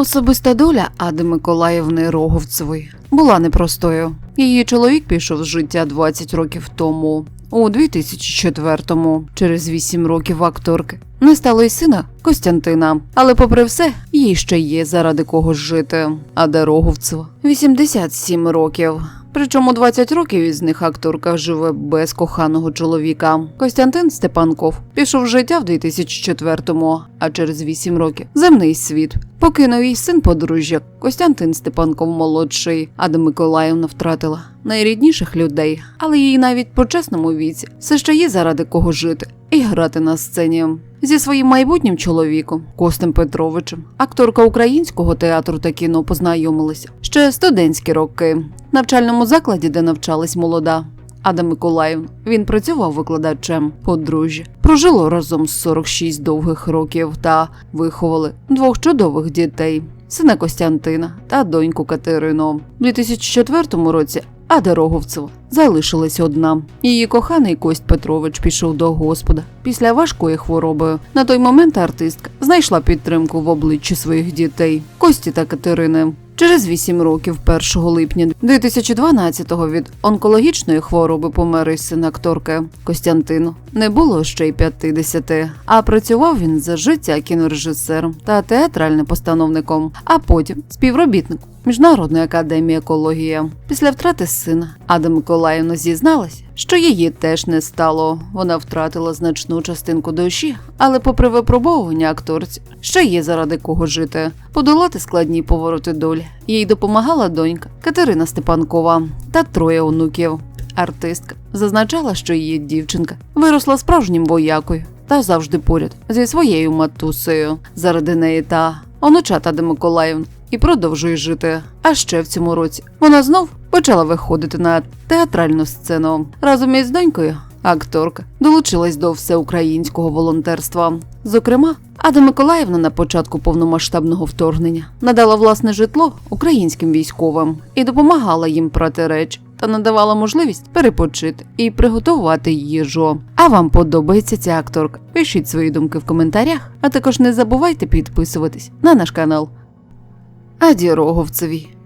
Особиста доля Ади Миколаївни Роговцевої була непростою. Її чоловік пішов з життя 20 років тому, у 2004-му, через 8 років акторки. Не стало й сина Костянтина, але попри все, їй ще є заради кого жити. Ада Роговцева 87 років. Причому 20 років із них акторка живе без коханого чоловіка. Костянтин Степанков пішов з життя в 2004-му, а через 8 років земний світ. Покинув їй син подружжя Костянтин Степанков молодший. Ада Миколаївна втратила найрідніших людей, але їй навіть по чесному віці все ще є заради кого жити і грати на сцені. Зі своїм майбутнім чоловіком Костем Петровичем, акторка українського театру та кіно познайомилася ще студентські роки в навчальному закладі, де навчалась молода. Ада Миколаївна. Він працював викладачем подружжя. Прожило разом 46 довгих років та виховали двох чудових дітей: сина Костянтина та доньку Катерину. У 2004 році Ада Дороговцева залишилась одна. Її коханий Кость Петрович пішов до Господа після важкої хвороби. На той момент артистка знайшла підтримку в обличчі своїх дітей Кості та Катерини. Через 8 років, 1 липня 2012-го від онкологічної хвороби помер і син акторки Костянтину. Не було ще й 50, а працював він за життя кінорежисером та театральним постановником, а потім співробітником Міжнародної академії екології. Після втрати сина Ада Миколаївна зізналась, що її теж не стало. Вона втратила значну частинку душі, але, попри випробовування акторці, ще є заради кого жити, подолати складні повороти долі. Їй допомагала донька Катерина Степанкова та троє онуків. Артистка зазначала, що її дівчинка виросла справжнім воякою та завжди поряд зі своєю матусею заради неї та онучата Ади Миколаївни і продовжує жити. А ще в цьому році вона знов почала виходити на театральну сцену разом із донькою. Акторка долучилась до всеукраїнського волонтерства. Зокрема, Ада Миколаївна на початку повномасштабного вторгнення надала власне житло українським військовим і допомагала їм прати речі та надавала можливість перепочити і приготувати їжу. А вам подобається ця акторка? Пишіть свої думки в коментарях, а також не забувайте підписуватись на наш канал. Аді Роговцевій